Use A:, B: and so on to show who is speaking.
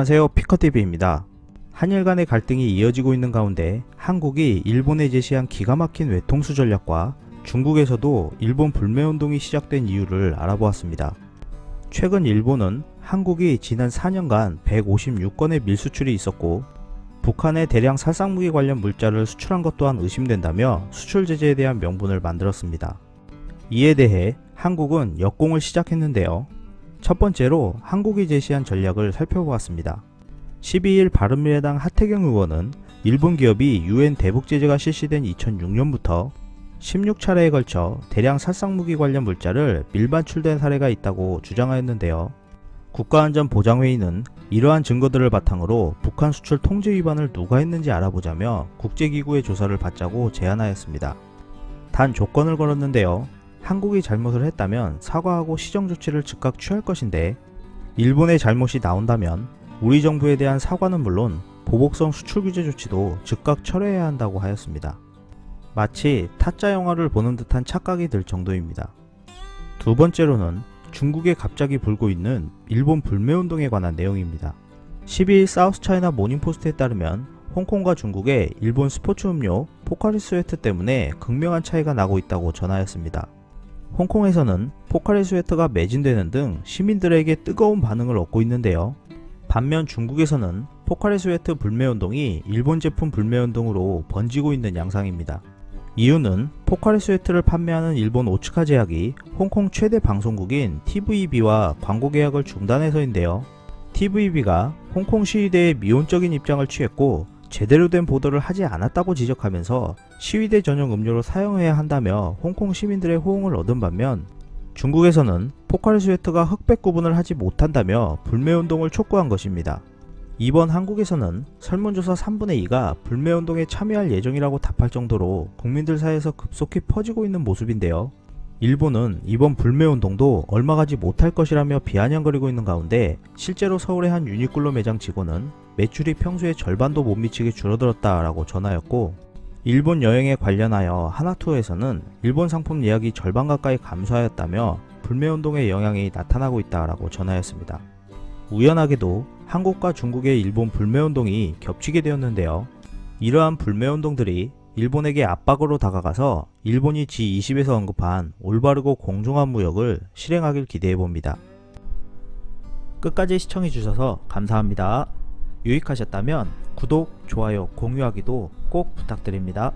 A: 안녕하세요 피커TV입니다. 한일 간의 갈등이 이어지고 있는 가운데 한국이 일본에 제시한 기가 막힌 외통수 전략과 중국에서도 일본 불매운동이 시작된 이유를 알아보았습니다. 최근 일본은 한국이 지난 4년간 156건의 밀수출이 있었고 북한에 대량 살상무기 관련 물자를 수출한 것 또한 의심된다며 수출 제재에 대한 명분을 만들었습니다. 이에 대해 한국은 역공을 시작했는데요. 첫 번째로 한국이 제시한 전략을 살펴보았습니다. 12일 바른미래당 하태경 의원은 일본 기업이 유엔 대북 제재가 실시된 2006년부터 16차례에 걸쳐 대량 살상무기 관련 물자를 밀반출된 사례가 있다고 주장하였는데요. 국가안전보장회의는 이러한 증거들을 바탕으로 북한 수출 통제 위반을 누가 했는지 알아보자며 국제기구의 조사를 받자고 제안하였습니다. 단 조건을 걸었는데요. 한국이 잘못을 했다면 사과하고 시정 조치를 즉각 취할 것인데 일본의 잘못이 나온다면 우리 정부에 대한 사과는 물론 보복성 수출 규제 조치도 즉각 철회해야 한다고 하였습니다. 마치 타짜 영화를 보는 듯한 착각이 들 정도입니다. 두 번째로는 중국에 갑자기 불고 있는 일본 불매운동에 관한 내용입니다. 12일 사우스 차이나 모닝포스트에 따르면 홍콩과 중국의 일본 스포츠 음료 포카리 스웨트 때문에 극명한 차이가 나고 있다고 전하였습니다. 홍콩에서는 포카리 스웨트가 매진되는 등 시민들에게 뜨거운 반응을 얻고 있는데요. 반면 중국에서는 포카리 스웨트 불매운동이 일본 제품 불매운동으로 번지고 있는 양상입니다. 이유는 포카리 스웨트를 판매하는 일본 오츠카 제약이 홍콩 최대 방송국인 TVB와 광고 계약을 중단해서인데요. TVB가 홍콩 시위대에 미온적인 입장을 취했고 제대로 된 보도를 하지 않았다고 지적하면서 시위대 전용 음료로 사용해야 한다며 홍콩 시민들의 호응을 얻은 반면 중국에서는 포카리 스웨트가 흑백 구분을 하지 못한다며 불매운동을 촉구한 것입니다. 이번 한국에서는 설문조사 3분의 2가 불매운동에 참여할 예정이라고 답할 정도로 국민들 사이에서 급속히 퍼지고 있는 모습인데요. 일본은 이번 불매운동도 얼마 가지 못할 것이라며 비아냥거리고 있는 가운데 실제로 서울의 한 유니클로 매장 직원은 매출이 평소의 절반도 못 미치게 줄어들었다라고 전하였고 일본 여행에 관련하여 하나투어에서는 일본 상품 예약이 절반 가까이 감소하였다며 불매운동의 영향이 나타나고 있다라고 전하였습니다. 우연하게도 한국과 중국의 일본 불매운동이 겹치게 되었는데요. 이러한 불매운동들이 일본에게 압박으로 다가가서 일본이 G20에서 언급한 올바르고 공정한 무역을 실행하길 기대해 봅니다. 끝까지 시청해 주셔서 감사합니다. 유익하셨다면 구독, 좋아요, 공유하기도 꼭 부탁드립니다.